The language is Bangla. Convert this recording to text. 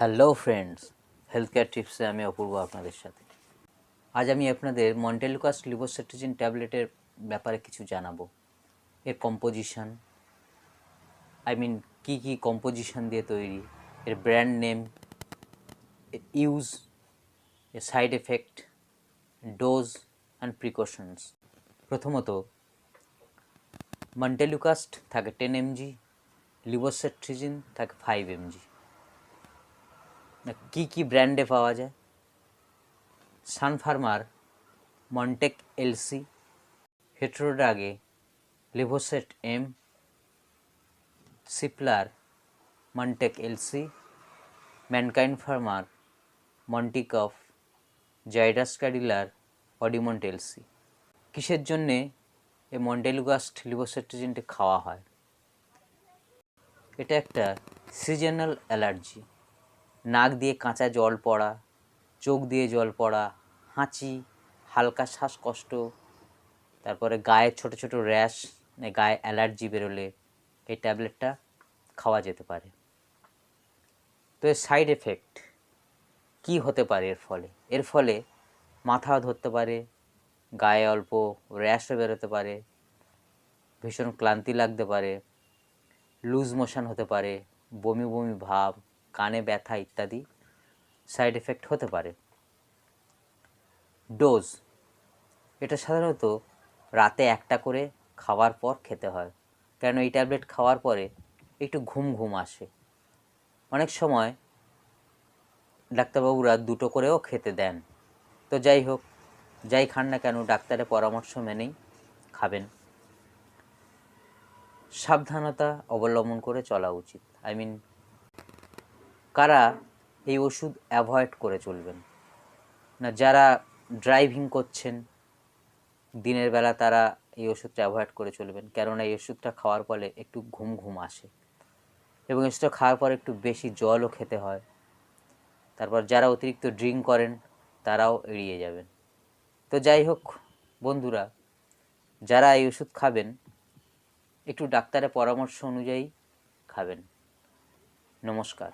হ্যালো ফ্রেন্ডস হেলথ কেয়ার টিপসে আমি অপূর্ব আপনাদের সাথে। আজ আমি আপনাদের মন্টেলুকাস লিভোসেট্রিজিন ট্যাবলেটের ব্যাপারে কিছু জানাব। এর কম্পোজিশন, আই মিন কী কী কম্পোজিশন দিয়ে তৈরি, এর ব্র্যান্ড নেম ইউজ, এর side effect, dose, and precautions. প্রথমত মন্টেলুকাস্ট থাকে টেন এমজি লিভোসেট্রিজিন থাকে ফাইভ এমজি। কী কী ব্র্যান্ডে পাওয়া যায়? সানফার্মার মন্টেক এলসি হেট্রোডাগে লিভোসেট এম সিপলার মন্টেক এলসি ম্যানকাইন ফার্মার মন্টিকফ জাইডাস ক্যাডিলার অডিমন্ট এলসি কিসের জন্যে এই মন্টেলুগাস্ট লিভোসেট্রিজিনটি খাওয়া হয়? এটা একটা সিজনাল অ্যালার্জি নাক দিয়ে কাঁচা জল পড়া, চোখ দিয়ে জল পড়া, হাঁচি, হালকা শ্বাসকষ্ট, তারপরে গায়ে ছোট ছোট র্যাশ মানে গায়ে অ্যালার্জি বেরোলে এই ট্যাবলেটটা খাওয়া যেতে পারে। তো এর সাইড এফেক্ট কী হতে পারে এর ফলে? এর ফলে মাথা ধরতে পারে, গায়ে অল্প র্যাশও বেরোতে পারে, ভীষণ ক্লান্তি লাগতে পারে, লুজ মোশন হতে পারে, বমি বমি ভাব কানে ব্যথা ইত্যাদি সাইড এফেক্ট হতে পারে। ডোজ, এটা সাধারণত রাতে একটা করে খাওয়ার পর খেতে হয়। কেন এই ট্যাবলেট খাওয়ার পরে একটু ঘুম ঘুম আসে। অনেক সময় ডাক্তারবাবুরা দুটো করেও খেতে দেন। তো যাই হোক, যাই খান না কেন ডাক্তারের পরামর্শ মেনেই খাবেন। সাবধানতা অবলম্বন করে চলা উচিত। আই মিন কারা এই ওষুধ অ্যাভয়েড করে চলবেন? না যারা ড্রাইভিং করছেন, দিনের বেলা তারা এই ওষুধটা অ্যাভয়েড করে চলবেন, কেননা এই ওষুধটা খাওয়ার ফলে একটু ঘুম ঘুম আসে এবং ওষুধটা খাওয়ার পর একটু বেশি জলও খেতে হয়। তারপর যারা অতিরিক্ত ড্রিঙ্ক করেন, তারাও এড়িয়ে যাবেন। তো যাই হোক বন্ধুরা, যারা এই ওষুধ খাবেন, একটু ডাক্তারের পরামর্শ অনুযায়ী খাবেন। নমস্কার।